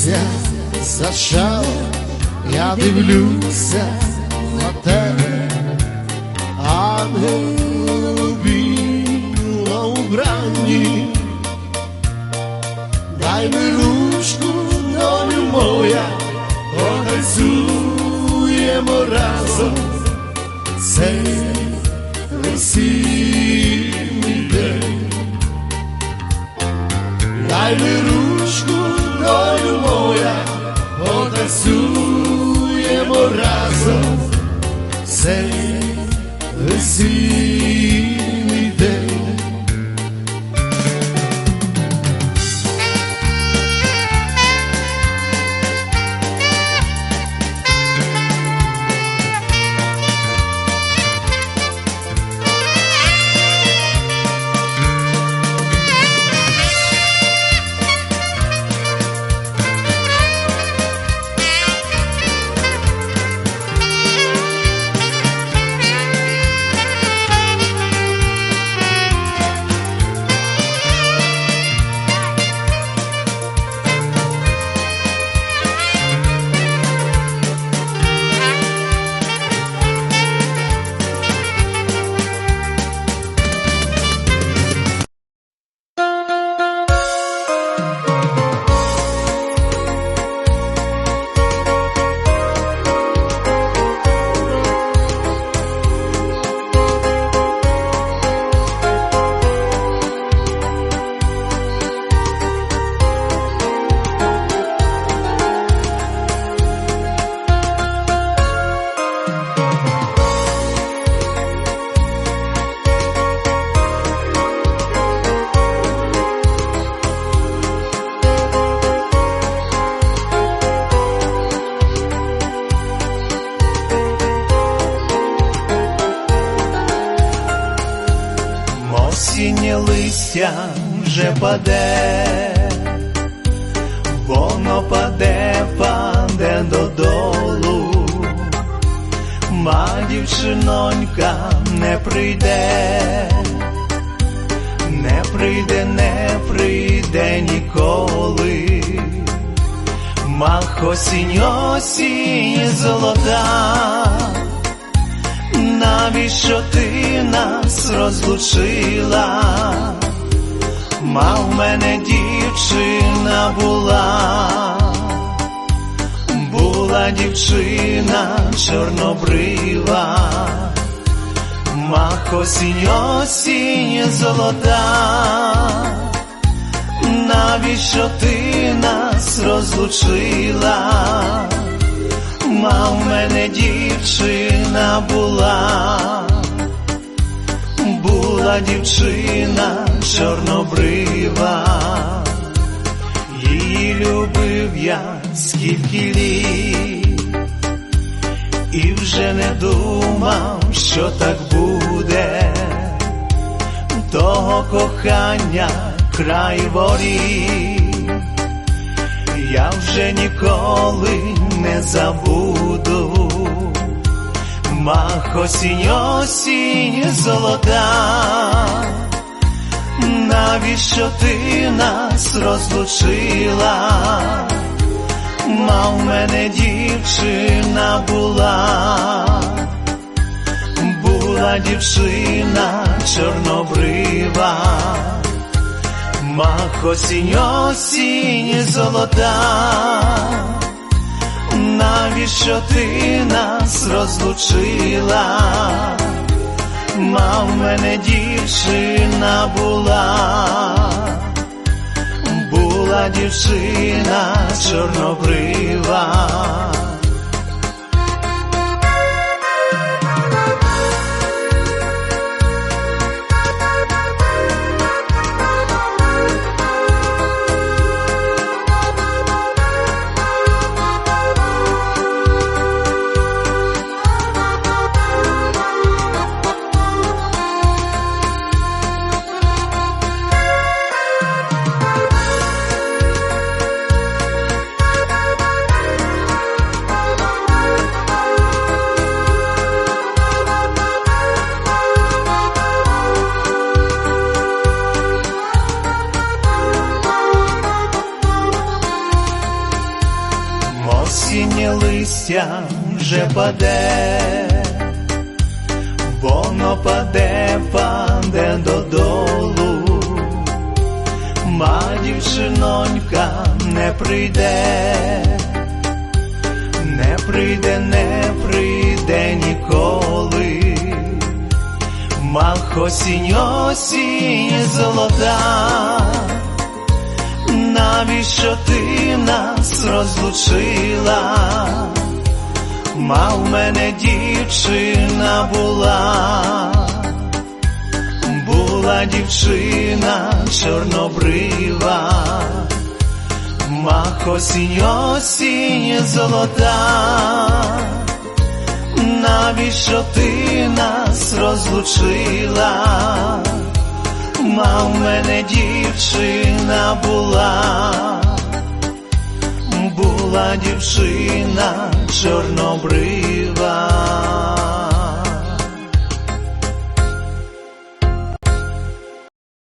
місяць зашав, я дивлюся на тебе, ангел біло вбранні. Дай ми ручку, долю моя, потанцюємо разом цей весільний день. Дай ми Осіннє листя вже паде, воно паде, паде додолу, ма дівчинонька не прийде, не прийде, не прийде ніколи. Мах осінь, осінь золота навіщо ти нас розлучила? Ма в мене дівчина була, була дівчина чорнобрива, мах осінь, золота, навіщо ти нас розлучила? Ма в мене дівчина дівчина чорнобрива, її любив я скільки літ, і вже не думав, що так буде, того кохання край воріт. Я вже ніколи не забуду. Мах осінь, осінь золота, навіщо ти нас розлучила? Ма в мене дівчина була, була дівчина чорнобрива. Мах осінь, осінь золота, навіщо ти нас розлучила? Ма в мене дівчина була, була дівчина чорнобрива. Осіннє листя вже паде, воно паде, паде додолу, ма дівчинонька не прийде, не прийде, не прийде ніколи. Мах осінь, осінь золота, навіщо ти нас розлучила? Мав мене дівчина була, була дівчина чорнобрива, мах осінь, осінь золота навіщо ти нас розлучила? Мав мене дівчина була, була дівчина чорнобрива.